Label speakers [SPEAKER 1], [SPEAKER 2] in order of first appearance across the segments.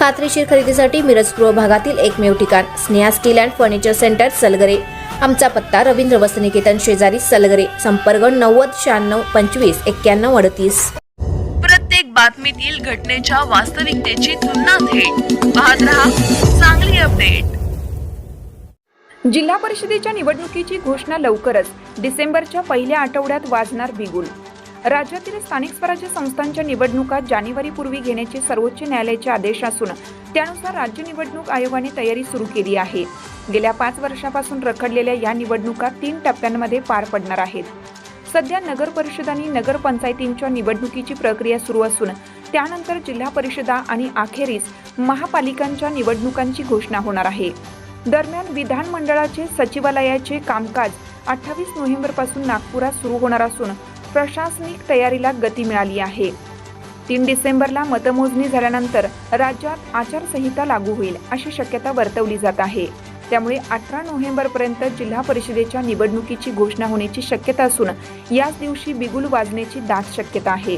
[SPEAKER 1] खात्रीशीर खरेदीसाठी मिरज पूर्व भागातील एकमेव ठिकाण Sneha steel and furniture centre Salgare. आमचा पत्ता रवींद्र वसनिकेतन शेजारी सलगरे संपर्क नव्वद शहाण्णव पंचवीस एक्क्याण्णव अडतीस.
[SPEAKER 2] प्रत्येक बातमीतील घटनेच्या वास्तविकतेची तुलना थेट. पाहत रहा चांगली अपडेट.
[SPEAKER 3] जिल्हा परिषदेच्या निवडणुकीची घोषणा लवकरच डिसेंबरच्या पहिल्या आठवड्यात वाजणार बिगुल. राज्यातील स्थानिक स्वराज्य संस्थांच्या निवडणुका जानेवारीपूर्वी घेण्याचे सर्वोच्च न्यायालयाचे आदेश असून त्यानुसार राज्य निवडणूक आयोगाने तयारी सुरू केली आहे. गेल्या पाच वर्षापासून रखडलेल्या या निवडणुका तीन टप्प्यांमध्ये पार पडणार आहेत. सध्या नगर परिषद आणि नगरपंचायतींच्या निवडणुकीची प्रक्रिया सुरू असून त्यानंतर जिल्हा परिषदा आणि अखेरीस महापालिकांच्या निवडणुकांची घोषणा होणार आहे. दरम्यान विधानमंडळाचे सचिवालयाचे कामकाज अठ्ठावीस नोव्हेंबरपासून नागपुरात सुरू होणार असून प्रशासनिक तयारीला गती मिळाली आहे. तीन डिसेंबरला मतमोजणी झाल्यानंतर राज्यात आचारसंहिता लागू होईल अशी शक्यता वर्तवली जात आहे. त्यामुळे अठरा नोव्हेंबरपर्यंत जिल्हा परिषदेच्या निवडणुकीची घोषणा होण्याची शक्यता असून याच दिवशी बिगुल वाजण्याची दाट शक्यता आहे.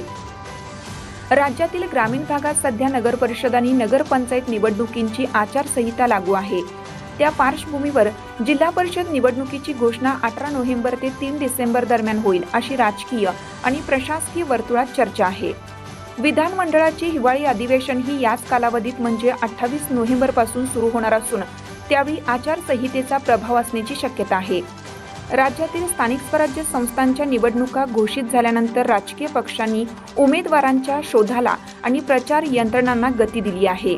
[SPEAKER 3] राज्यातील ग्रामीण भागात सध्या नगरपरिषद आणि नगरपंचायत निवडणुकींची आचारसंहिता लागू आहे. त्या पार्श्वभूमीवर जिल्हा परिषद निवडणुकीची घोषणा अठरा नोव्हेंबर ते तीन डिसेंबर दरम्यान होईल अशी राजकीय आणि प्रशासकीय वर्तुळात चर्चा आहे. विधानमंडळाचे हिवाळी अधिवेशन ही याच कालावधीत म्हणजे अठ्ठावीस नोव्हेंबरपासून सुरू होणार असून त्यावेळी आचारसंहितेचा प्रभाव असण्याची शक्यता आहे. राज्यातील स्थानिक स्वराज्य संस्थांच्या निवडणुका घोषित झाल्यानंतर राजकीय पक्षांनी उमेदवारांच्या शोधाला आणि प्रचार यंत्रणांना गती दिली आहे.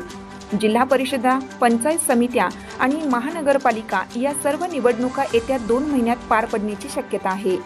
[SPEAKER 3] जिल्हा परिषदा पंचायत समित्या आणि महानगरपालिका या सर्व निवडणुका येत्या दोन महिन्यात पार पडण्याची शक्यता आहे.